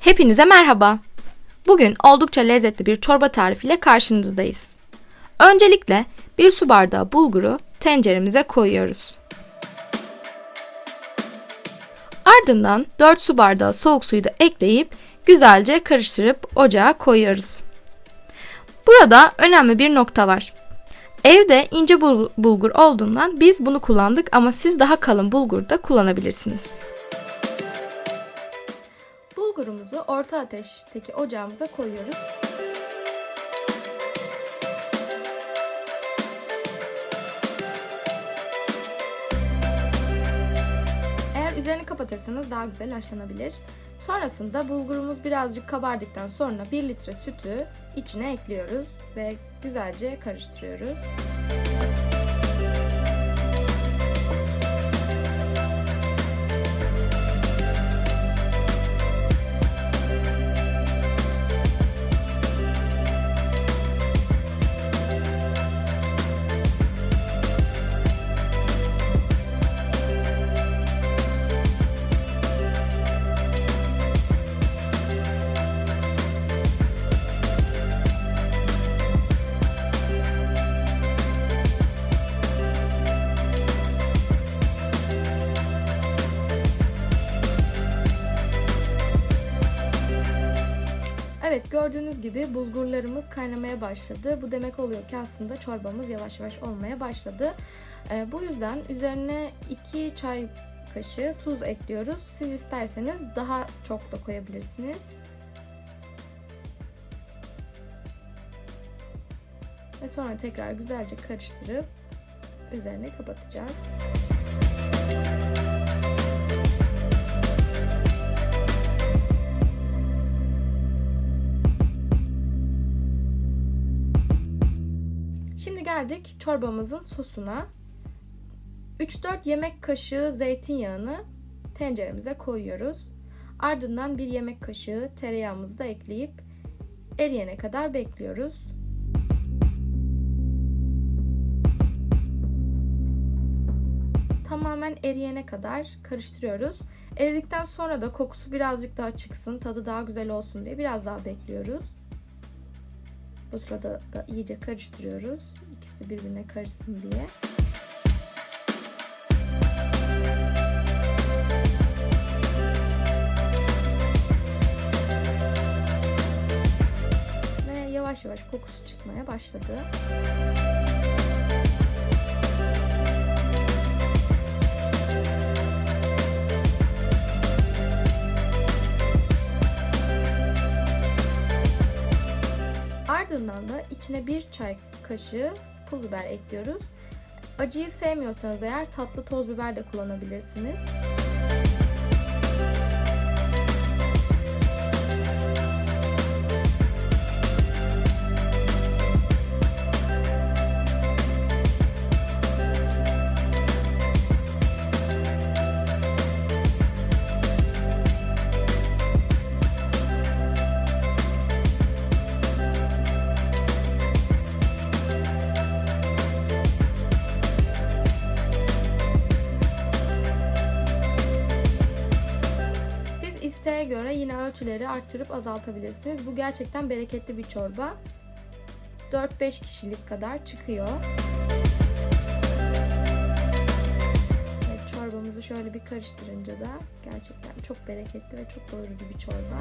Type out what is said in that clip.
Hepinize merhaba. Bugün oldukça lezzetli bir çorba tarifiyle karşınızdayız. Öncelikle bir su bardağı bulguru tenceremize koyuyoruz. Ardından 4 su bardağı soğuk suyu da ekleyip güzelce karıştırıp ocağa koyuyoruz. Burada önemli bir nokta var. Evde ince bul- bulgur olduğundan biz bunu kullandık ama siz daha kalın bulgur da kullanabilirsiniz. Bulgurumuzu orta ateşteki ocağımıza koyuyoruz. Eğer üzerini kapatırsanız daha güzel haşlanabilir. Sonrasında bulgurumuz birazcık kabardıktan sonra 1 litre sütü içine ekliyoruz ve güzelce karıştırıyoruz. Evet gördüğünüz gibi bulgurlarımız kaynamaya başladı. Bu demek oluyor ki aslında çorbamız yavaş yavaş olmaya başladı. Ee, bu yüzden üzerine 2 çay kaşığı tuz ekliyoruz. Siz isterseniz daha çok da koyabilirsiniz. Ve sonra tekrar güzelce karıştırıp üzerine kapatacağız. Şimdi geldik çorbamızın sosuna. 3-4 yemek kaşığı zeytinyağını tenceremize koyuyoruz. Ardından 1 yemek kaşığı tereyağımızı da ekleyip eriyene kadar bekliyoruz. Tamamen eriyene kadar karıştırıyoruz. Eridikten sonra da kokusu birazcık daha çıksın, tadı daha güzel olsun diye biraz daha bekliyoruz. Bu sırada da iyice karıştırıyoruz. İkisi birbirine karışsın diye. Ve yavaş yavaş kokusu çıkmaya başladı. Ardından da içine bir çay kaşığı pul biber ekliyoruz. Acıyı sevmiyorsanız eğer tatlı toz biber de kullanabilirsiniz. Yine ölçüleri arttırıp azaltabilirsiniz. Bu gerçekten bereketli bir çorba. 4-5 kişilik kadar çıkıyor. Evet, çorbamızı şöyle bir karıştırınca da gerçekten çok bereketli ve çok doyurucu bir çorba.